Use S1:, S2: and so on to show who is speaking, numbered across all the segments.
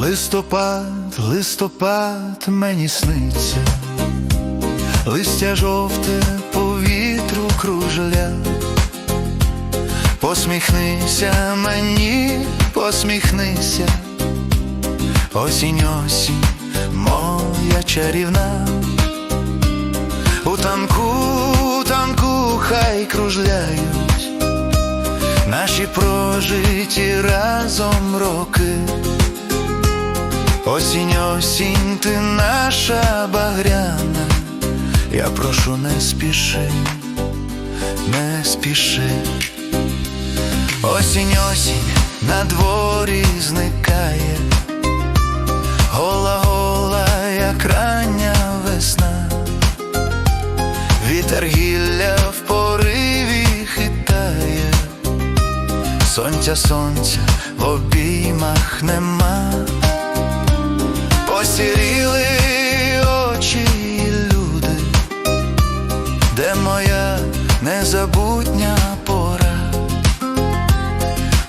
S1: Листопад, листопад мені сниться, листя жовте по вітру кружля. Посміхнися мені, посміхнися, осінь, осінь, моя чарівна. У танку, у танку хай кружляють наші прожиті разом роки. Осінь, осінь, ти наша багряна, я прошу, не спіши, не спіши. Осінь, осінь на дворі зникає, гола, гола, як рання весна, вітер гілля в пориві хитає, сонця, сонця в обіймах нема, посіріли очі люди, де моя незабутня пора.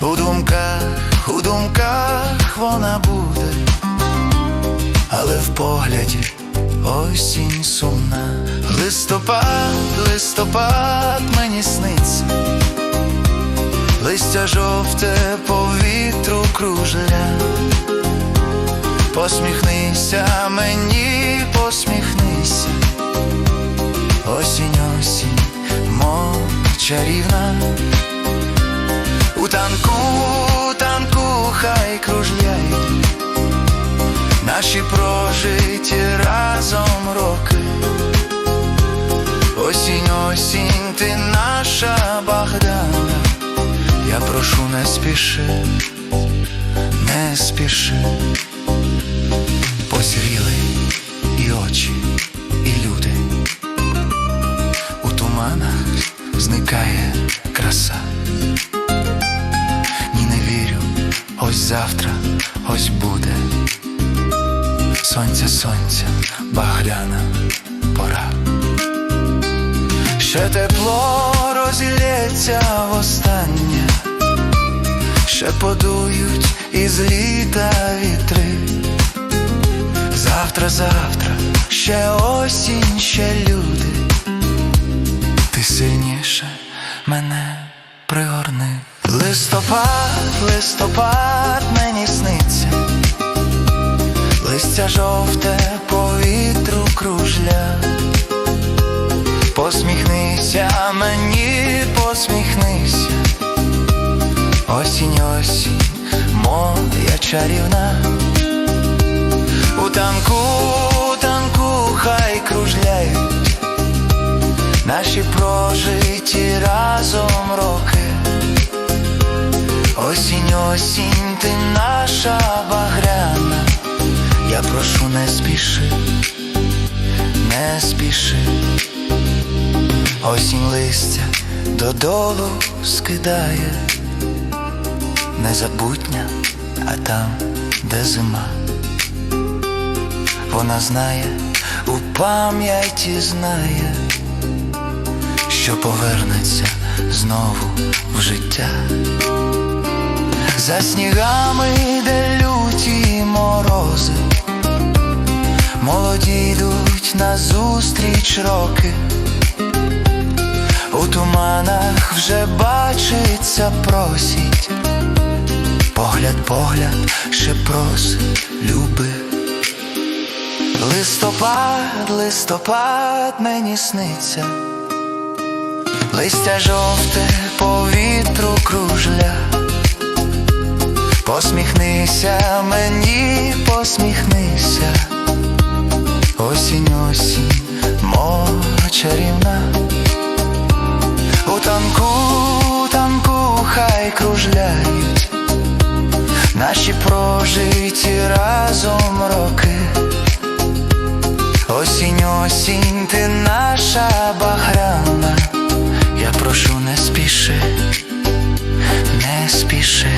S1: У думках, у думках вона буде, але в погляді осінь сумна. Листопад, листопад мені сниться, листя жовте по вітру кружля. Посміхнися мені, посміхнися, осінь, осінь, мов чарівна. У танку, танку хай кружляють наші прожиті разом роки. Осінь, осінь, ти наша Богдана. Я прошу, не спіши, не спіши. Зникає краса. Ні, не вірю, ось завтра, ось буде. Сонця, сонця, багряна пора. Ще тепло розілється востаннє, ще подують із літа вітри. Завтра, завтра, ще осінь, ще люди. Ти мене пригорни. Листопад, листопад мені сниться, листя жовте по вітру кружля. Посміхнися мені, посміхнися, осінь, осінь, моя чарівна. У танку наші прожиті разом роки. Осінь, осінь, ти наша багряна. Я прошу, не спіши, не спіши. Осінь листя додолу скидає, незабутня, а там, де зима. Вона знає, у пам'яті знає, що повернеться знову в життя. За снігами йде люті морози, молоді йдуть назустріч роки, у туманах вже бачиться просить, погляд, погляд ще просить, люби. Листопад, листопад мені сниться, листя жовте по вітру кружля. Посміхнися мені, посміхнися, осінь, осінь, моя чарівна. У танку, танку хай кружляють наші прожиті разом роки. Осінь, осінь, ти наша багряна. Прошу, не спіши, не спіши.